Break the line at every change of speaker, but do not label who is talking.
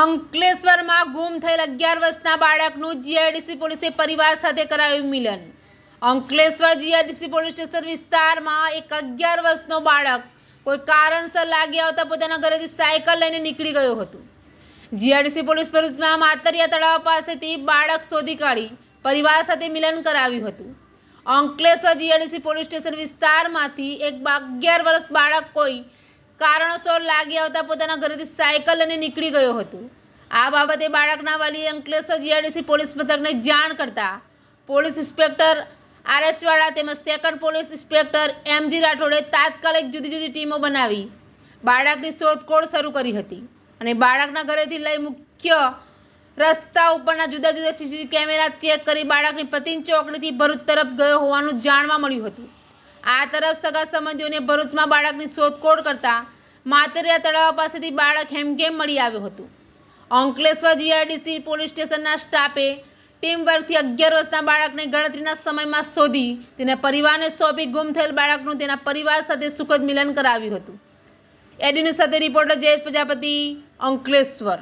અંકલેશ્વરમાં ગુમ થયેલ અગિયાર વર્ષના બાળકનું જીઆઈડીસી પોલીસે પરિવાર સાથે કરાયું મિલન. અંકલેશ્વર જીઆઈડીસી પોલીસ સ્ટેશન વિસ્તારમાં એક અગિયાર વર્ષનો બાળક કોઈ કારણસર લાગી આવતા પોતાના ઘરેથી સાયકલ લઈને નીકળી ગયું હતું. જીઆરડીસી પોલીસ પરિસરમાં માતરિયા તળાવ પાસેથી બાળક શોધી કાઢી પરિવાર સાથે મિલન કરાવ્યું હતું. અંકલેશ્વર જીઆઈડીસી પોલીસ સ્ટેશન વિસ્તારમાંથી એક અગિયાર વર્ષ બાળક કોઈ કારણોસર લાગી આવતા પોતાના ઘરેથી સાયકલ લઈને નીકળી ગયો હતો. આ બાબતે બાળકના વાલીએ અંકલેશ્વર જીઆરડીસી પોલીસ મથકને જાણ કરતા પોલીસ ઇન્સ્પેક્ટર આરએસવાળા તેમજ સેકન્ડ પોલીસ ઇન્સ્પેક્ટર એમજી રાઠોડે તાત્કાલિક જુદી જુદી ટીમો બનાવી બાળકની શોધખોળ શરૂ કરી હતી અને બાળકના ઘરેથી લઈ મુખ્ય રસ્તા ઉપરના જુદા જુદા સીસીટીવી કેમેરા ચેક કરી બાળકની પતિન ચોકડીથી ભરૂચ તરફ ગયો હોવાનું જાણવા મળ્યું હતું. આ તરફ સગા સંબંધીઓને ભરૂચમાં બાળકની શોધખોળ કરતા માતરિયા તળાવ પાસેથી બાળક હેમઘેમ મળી આવ્યું હતું? અંકલેશ્વર જીઆઈડીસી પોલીસ સ્ટેશનના સ્ટાફે ટીમ વર્કથી અગિયાર વર્ષના બાળકને ગણતરીના સમયમાં શોધી તેના પરિવારને સોંપી ગુમ થયેલ બાળકનું તેના પરિવાર સાથે સુખદ મિલન કરાવ્યું હતું. એડીન્યૂઝ સાથે રિપોર્ટર જયેશ પ્રજાપતિ, અંકલેશ્વર.